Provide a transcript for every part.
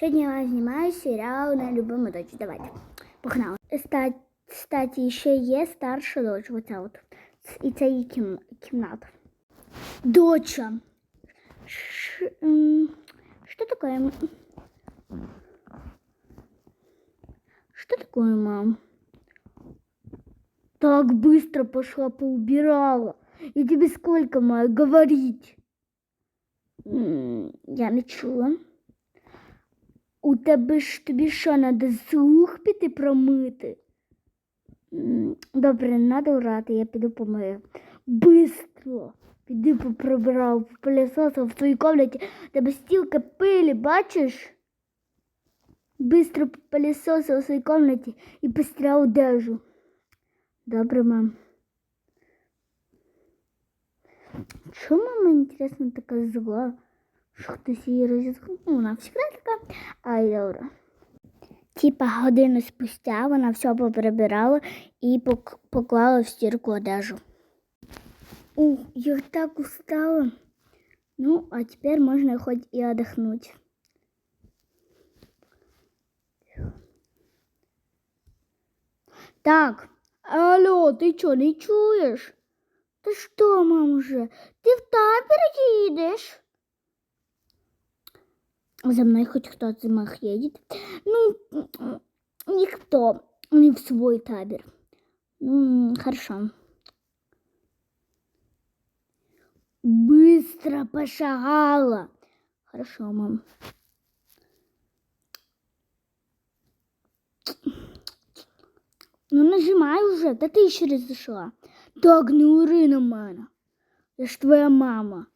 Сьогодні я знімаю серіал на любиму дочь. Давайте. Погнали. Ста- Кстати, ще є старша дочь. Оця от. Ц- І це її кім... кімната. Доча. Ш... м, Что такое? м? Что такое, мам? Так быстро пошла поубирала. Я тебе сколько маю говорить? М, Я не чула. У тебе ж тобі що, надо слух піти промити? Добре, не надо врати, я піду помию. Бистро. Піди поприбирав пилісосом в твоїй комнаті. Тебе стільки пилі, бачиш? Бистро пилісосив у своїй комнаті і постирав одежу. Добре, мам. Чому мама, інтересно, така зла? Що хтось її розізгнув? Ну, вона завжди така. Ай, добре. Типа годину спустя вона все поприбирала і поклала в стірку одежу. Ух, я так устала. Ну, а теперь можно хоть и отдохнуть. Так, алло, ти чо, не чуєш? Та що, мам, уже? Ти в табір їдеш? За мной хоть кто-то из моих едет? Ну, никто, не в свой табір. Ну, хорошо. Быстро пошагала. Хорошо, мам. Ну нажимай уже, да ты еще раз зашла. Так, не ури на мене. Я ж твоя мама.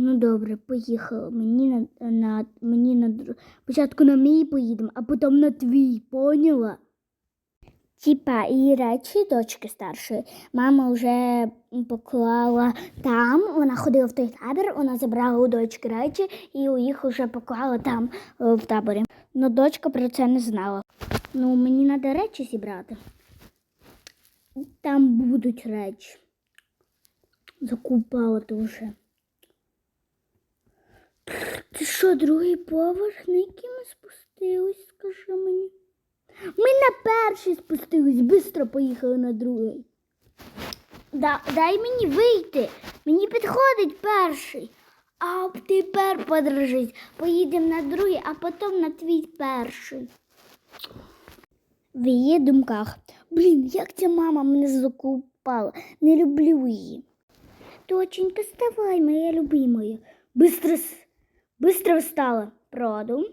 Ну добре, поїхала. Мені на, на мені на спочатку на мій поїдемо, а потім на твій, поняла? Типа і речі дочки старшої. Мама вже поклала там, вона ходила в той табір, вона забрала у дочки речі і їх вже поклала там е, в таборі. Ну, дочка про це не знала. Ну, мені треба речі зібрати. Там будуть речі. Закупала дуже. Ти що, другий поверх, на який ми спустились, скажи мені? Ми на перший спустились, швидко поїхали на другий. Да, дай мені вийти. Мені підходить перший. А тепер подержись. Поїдемо на другий, а потім на твій перший. В її думках. Блін, як ця мама мене закупала. Не люблю її. Доченька, вставай, моя любимая. Быстро, быстро встала. Проду.